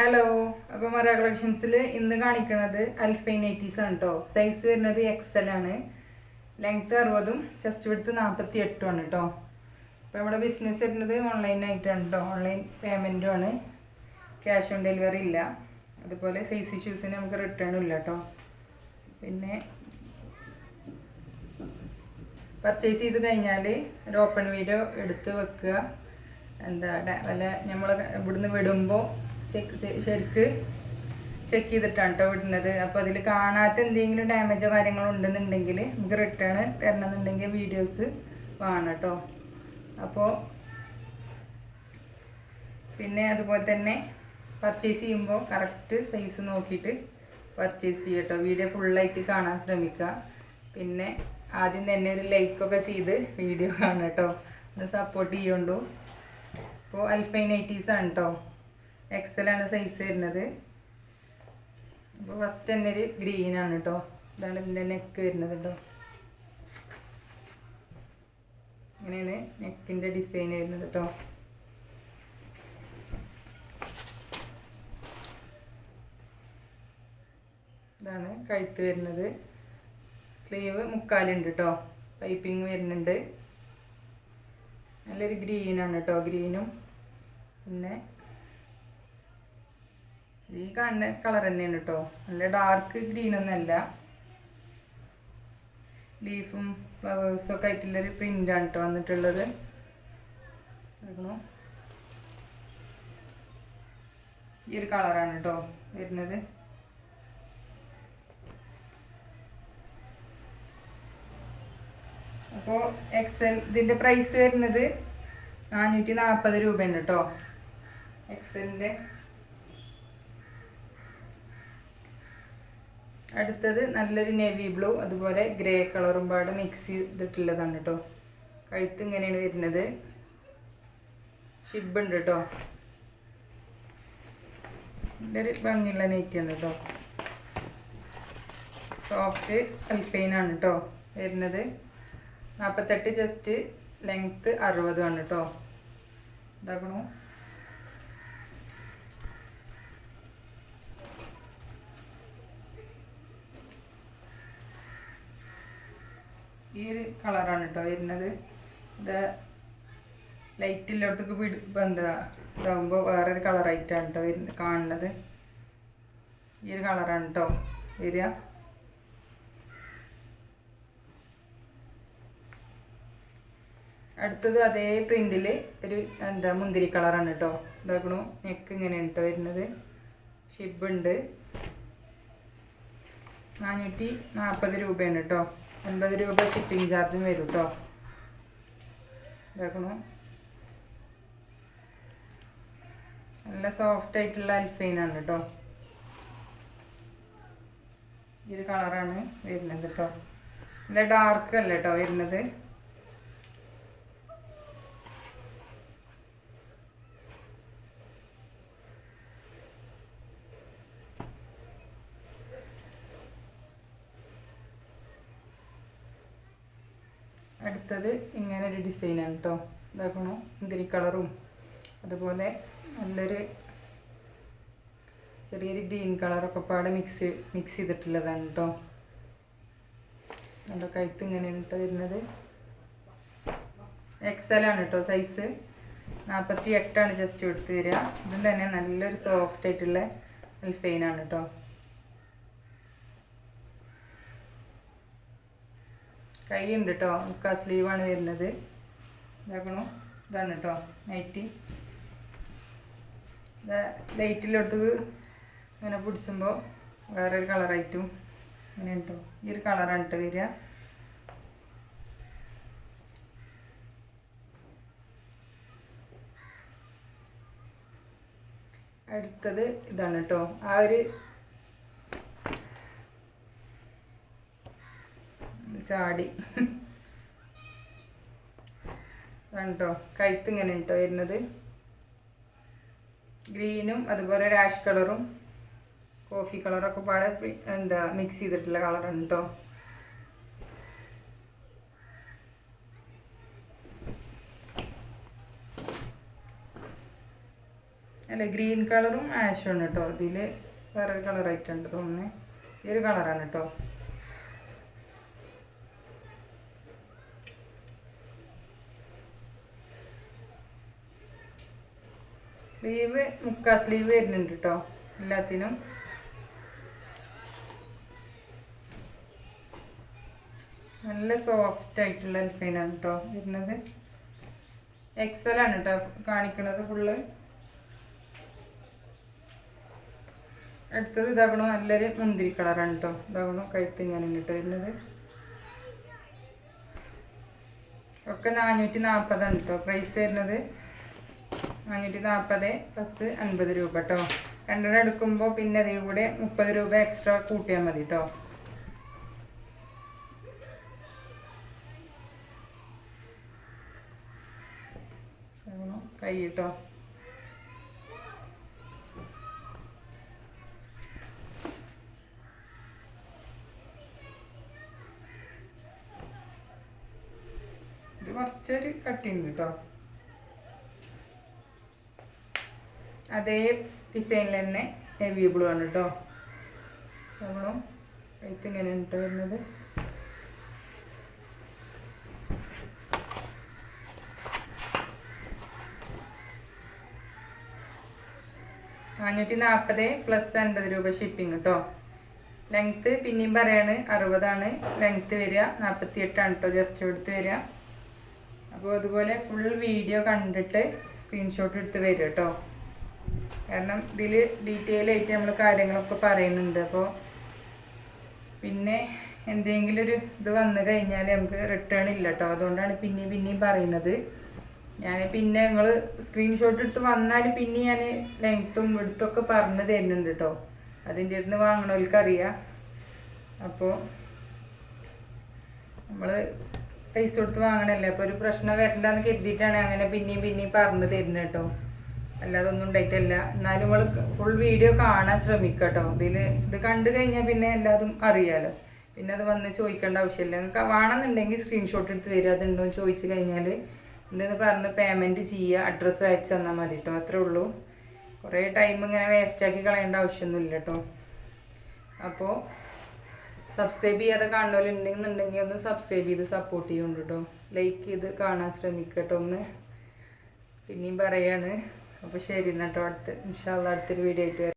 Hello അപ്പോൾ മറ കളക്ഷൻസിൽ ഇന്ന് കാണിക്കുന്നത് അൽഫൈൻ എയ്റ്റീസ് ആണ് കേട്ടോ സൈസ് വരുന്നത് എക്സൽ ആണ്. ലെങ്ത് അറുപതും ചെസ്റ്റ് വിടുത്ത് നാൽപ്പത്തി എട്ടും ആണ് കേട്ടോ അപ്പോൾ നമ്മുടെ ബിസിനസ് വരുന്നത് ഓൺലൈനായിട്ടാണ് കേട്ടോ ഓൺലൈൻ പേയ്മെന്റും ആണ്. ക്യാഷ് ഓൺ ഡെലിവറി ഇല്ല. അതുപോലെ സൈസ് ഇഷ്യൂസിന് നമുക്ക് റിട്ടേൺ ഇല്ല കേട്ടോ പിന്നെ പർച്ചേസ് ചെയ്ത് കഴിഞ്ഞാൽ ഒരു ഓപ്പൺ വീഡിയോ എടുത്ത് വെക്കുക. എന്താ വല്ല നമ്മൾ ഇവിടുന്ന് വിടുമ്പോൾ ശരിക്ക് ചെക്ക് ചെയ്തിട്ടാണ് കേട്ടോ വിടുന്നത്. അപ്പോൾ അതിൽ കാണാത്ത എന്തെങ്കിലും ഡാമേജോ കാര്യങ്ങളോ ഉണ്ടെന്നുണ്ടെങ്കിൽ നമുക്ക് റിട്ടേൺ തരണമെന്നുണ്ടെങ്കിൽ വീഡിയോസ് വേണം കേട്ടോ അപ്പോൾ പിന്നെ അതുപോലെ തന്നെ പർച്ചേസ് ചെയ്യുമ്പോൾ കറക്റ്റ് സൈസ് നോക്കിയിട്ട് പർച്ചേസ് ചെയ്യട്ടോ വീഡിയോ ഫുള്ളായിട്ട് കാണാൻ ശ്രമിക്കുക. പിന്നെ ആദ്യം തന്നെ ഒരു ലൈക്കൊക്കെ ചെയ്ത് വീഡിയോ കാണാം കേട്ടോ ഒന്ന് സപ്പോർട്ട് ചെയ്യുകൊണ്ടു അപ്പോൾ അൽഫൈൻ ഐറ്റീസാണ് കേട്ടോ എക്സലാണ് സൈസ് വരുന്നത്. അപ്പോൾ ഫസ്റ്റ് തന്നെ ഒരു ആണ് കേട്ടോ ഇതാണ് ഇതിന്റെ നെക്ക് വരുന്നത് കേട്ടോ ഇങ്ങനെയാണ് നെക്കിന്റെ ഡിസൈൻ വരുന്നത് കേട്ടോ ഇതാണ് കഴുത്ത് വരുന്നത്. സ്ലീവ് മുക്കാലുണ്ട് കേട്ടോ പൈപ്പിംഗ് വരുന്നുണ്ട്. നല്ലൊരു ഗ്രീനാണ് കേട്ടോ ഗ്രീനും പിന്നെ ഈ കാണുന്ന കളർ തന്നെയാണ് കേട്ടോ നല്ല ഡാർക്ക് ഗ്രീൻ ഒന്നല്ല ലീഫും ഫ്ലവേഴ്സും ഒക്കെ ആയിട്ടുള്ളൊരു പ്രിന്റാണ് കേട്ടോ വന്നിട്ടുള്ളത്. ഈ ഒരു കളറാണ് കേട്ടോ വരുന്നത്. അപ്പോൾ എക്സൽ ഇതിന്റെ പ്രൈസ് വരുന്നത് നാനൂറ്റി നാൽപ്പത് രൂപയുണ്ട് കേട്ടോ എക്സലിന്റെ അടുത്തത് നല്ലൊരു നേവി ബ്ലൂ അതുപോലെ ഗ്രേ കളറും പാടെ മിക്സ് ചെയ്തിട്ടുള്ളതാണ് കേട്ടോ കഴുത്ത് ഇങ്ങനെയാണ് വരുന്നത്. ഷിബ് ഉണ്ട് കേട്ടോ നല്ലൊരു ഭംഗിയുള്ള നെയ്റ്റാണ് കേട്ടോ സോഫ്റ്റ് അൽഫൈനാണ് കേട്ടോ വരുന്നത്. നാൽപ്പത്തെട്ട് ജസ്റ്റ് ലെങ്ത്ത് അറുപതുമാണ് കേട്ടോ ഇതാക്കണു ഈ ഒരു കളറാണ് കേട്ടോ വരുന്നത്. ഇത് ലൈറ്റില്ലാടത്തേക്ക് പിടി ഇപ്പം എന്താ ഇതാകുമ്പോൾ വേറൊരു കളറായിട്ടാണ് കേട്ടോ വരുന്നത് കാണുന്നത്. ഈ ഒരു കളറാണ് കേട്ടോ വരിക അടുത്തത് അതേ പ്രിന്റിൽ ഒരു എന്താ മുന്തിരി കളറാണ് കേട്ടോ ഇതാക്കണു നെക്ക് ഇങ്ങനെയാണ് കേട്ടോ വരുന്നത്. ഷിബ് ഉണ്ട്. നാനൂറ്റി നാൽപ്പത് രൂപയാണ് കേട്ടോ അൻപത് രൂപ ഷിപ്പിംഗ് ചാർജും വരും കേട്ടോ ഇതാക്കണു. നല്ല സോഫ്റ്റ് ആയിട്ടുള്ള അൽഫൈനാണ് കേട്ടോ ഈ ഒരു കളറാണ് വരുന്നത് കേട്ടോ നല്ല ഡാർക്ക് അല്ല കേട്ടോ വരുന്നത്? അടുത്തത് ഇങ്ങനെ ഒരു ഡിസൈനാണ് കേട്ടോ ഇതാക്കണു. മുന്തിരി കളറും. അതുപോലെ നല്ലൊരു ചെറിയൊരു ഗ്രീൻ കളറൊക്കെ പാടെ മിക്സ് മിക്സ് ചെയ്തിട്ടുള്ളതാണ് കേട്ടോ നല്ല കഴുത്ത് ഇങ്ങനെയാണ് കേട്ടോ വരുന്നത്. ആണ് കേട്ടോ സൈസ് നാൽപ്പത്തി എട്ടാണ് ജസ്റ്റ് എടുത്ത് വരിക. ഇതും തന്നെ നല്ലൊരു സോഫ്റ്റ് ആയിട്ടുള്ള അൽഫൈനാണ് കേട്ടോ കൈ ഉണ്ട് കേട്ടോ നമുക്ക് ആ സ്ലീവാണ് വരുന്നത്. ഇതാക്കണു. ഇതാണ് കേട്ടോ നൈറ്റി. ലൈറ്റിലോട്ട് ഇങ്ങനെ പിടിച്ചുമ്പോൾ ഒരു കളറായിട്ടും അങ്ങനെ കേട്ടോ ഈ ഒരു കളറാണ് കേട്ടോ വരിക അടുത്തത് ഇതാണ് കേട്ടോ ആ ഒരു ചാടി. കണ്ടോ? കഴുത്ത് ഇങ്ങനെ കേട്ടോ വരുന്നത്. ഗ്രീനും അതുപോലെ രാഷ് കളറും കോഫി കളറൊക്കെ പാടെ എന്താ മിക്സ് ചെയ്തിട്ടുള്ള കളറാണ് കേട്ടോ അല്ല ഗ്രീൻ കളറും ആഷും ആണ് കേട്ടോ ഇതിൽ വേറൊരു കളറായിട്ടുണ്ട് തോന്നുന്നത് ഈ ഒരു കളറാണ് കേട്ടോ സ്ലീവ് മുക്കാ സ്ലീവ് വരുന്നുണ്ട് കേട്ടോ എല്ലാത്തിനും. നല്ല സോഫ്റ്റ് ആയിട്ടുള്ള അൽഫൈനാണ് കേട്ടോ വരുന്നത്. എക്സൽ ആണ് കേട്ടോ കാണിക്കുന്നത് ഫുള്ള് അടുത്തത് ഇതാകണം നല്ലൊരു മുന്തിരി കളറാണ് കേട്ടോ ഇതാകണം കഴുത്ത് ഇങ്ങനെ കേട്ടോ വരുന്നത്. ഒക്കെ നാനൂറ്റി നാൽപ്പതാണ് കേട്ടോ പ്രൈസ് വരുന്നത്. നാനൂറ്റി നാൽപ്പത് പ്ലസ് അൻപത് രൂപ കേട്ടോ രണ്ടെണ്ണം എടുക്കുമ്പോൾ പിന്നെ അതിൽ കൂടെ മുപ്പത് രൂപ എക്സ്ട്രാ കൂട്ടിയാൽ മതി കേട്ടോ കൈ കേട്ടോ കുറച്ചൊരു കട്ടിയുണ്ട് കേട്ടോ അതേ ഡിസൈനിൽ തന്നെ ഹെവി ബ്ലൂ ആണ് കേട്ടോ നമ്മളും കഴുത്ത് ഇങ്ങനെയാണ് കേട്ടോ വരുന്നത്. നാനൂറ്റി നാൽപ്പത് പ്ലസ് അൻപത് രൂപ ഷിപ്പിംഗ് കേട്ടോ ലെങ്ത്ത് പിന്നെയും പറയാണ് അറുപതാണ്. ലെങ്ത്ത് വരിക നാൽപ്പത്തി എട്ടാണ് കേട്ടോ ജസ്റ്റ് എടുത്ത് വരിക. അപ്പോൾ അതുപോലെ ഫുൾ വീഡിയോ കണ്ടിട്ട് സ്ക്രീൻഷോട്ട് എടുത്ത് വരിക കേട്ടോ കാരണം ഇതിൽ ഡീറ്റെയിൽ ആയിട്ട് നമ്മൾ കാര്യങ്ങളൊക്കെ പറയുന്നുണ്ട്. അപ്പോൾ പിന്നെ എന്തെങ്കിലും ഒരു ഇത് വന്നു കഴിഞ്ഞാൽ നമുക്ക് റിട്ടേൺ ഇല്ല കേട്ടോ അതുകൊണ്ടാണ് പിന്നെയും പിന്നെയും പറയുന്നത്. ഞാൻ പിന്നെ നിങ്ങൾ സ്ക്രീൻഷോട്ട് എടുത്ത് വന്നാൽ പിന്നെ ഞാൻ ലെങ്ത്തും എടുത്തൊക്കെ പറഞ്ഞു തരുന്നുണ്ട് കേട്ടോ അതിന്റെ അടുത്ത് വാങ്ങണവർക്കറിയാം അപ്പോൾ നമ്മൾ പൈസ കൊടുത്ത് വാങ്ങണല്ലേ? അപ്പോൾ ഒരു പ്രശ്നം വരണ്ടെന്ന് കരുതിയിട്ടാണ് അങ്ങനെ പിന്നെയും പിന്നെയും പറഞ്ഞു തരുന്നത് കേട്ടോ അല്ലാതെ ഒന്നും ഡേറ്റല്ല എന്നാലും നമ്മൾ ഫുൾ വീഡിയോ കാണാൻ ശ്രമിക്കട്ടോ. ഇതിൽ ഇത് കണ്ടു കഴിഞ്ഞാൽ പിന്നെ എല്ലാതും അറിയാലോ. പിന്നെ അത് വന്ന് ചോദിക്കേണ്ട ആവശ്യമില്ല. നിങ്ങൾക്ക് വേണമെന്നുണ്ടെങ്കിൽ സ്ക്രീൻഷോട്ട് എടുത്ത് വരിക അതുണ്ടോ എന്ന് ചോദിച്ചു കഴിഞ്ഞാൽ ഉണ്ടെന്ന് പറഞ്ഞ് പേയ്മെന്റ് ചെയ്യുക. അഡ്രസ്സ് അയച്ചു തന്നാൽ മതി കേട്ടോ അത്രേ ഉള്ളൂ. കുറേ ടൈം ഇങ്ങനെ വേസ്റ്റാക്കി കളയേണ്ട ആവശ്യമൊന്നുമില്ല കേട്ടോ അപ്പോൾ സബ്സ്ക്രൈബ് ചെയ്യാതെ കാണുന്നവരുണ്ടെന്നുണ്ടെങ്കിൽ ഒന്ന് സബ്സ്ക്രൈബ് ചെയ്ത് സപ്പോർട്ട് ചെയ്യുന്നുണ്ട് കേട്ടോ ലൈക്ക് ചെയ്ത് കാണാൻ ശ്രമിക്കട്ടോ കേട്ടോ ഒന്ന്. പിന്നെയും പറയാണ്. അപ്പോൾ ശരി എന്നിട്ട് അടുത്ത് ഇൻഷാല്ല അടുത്തൊരു വീഡിയോ ആയിട്ട് വരാം.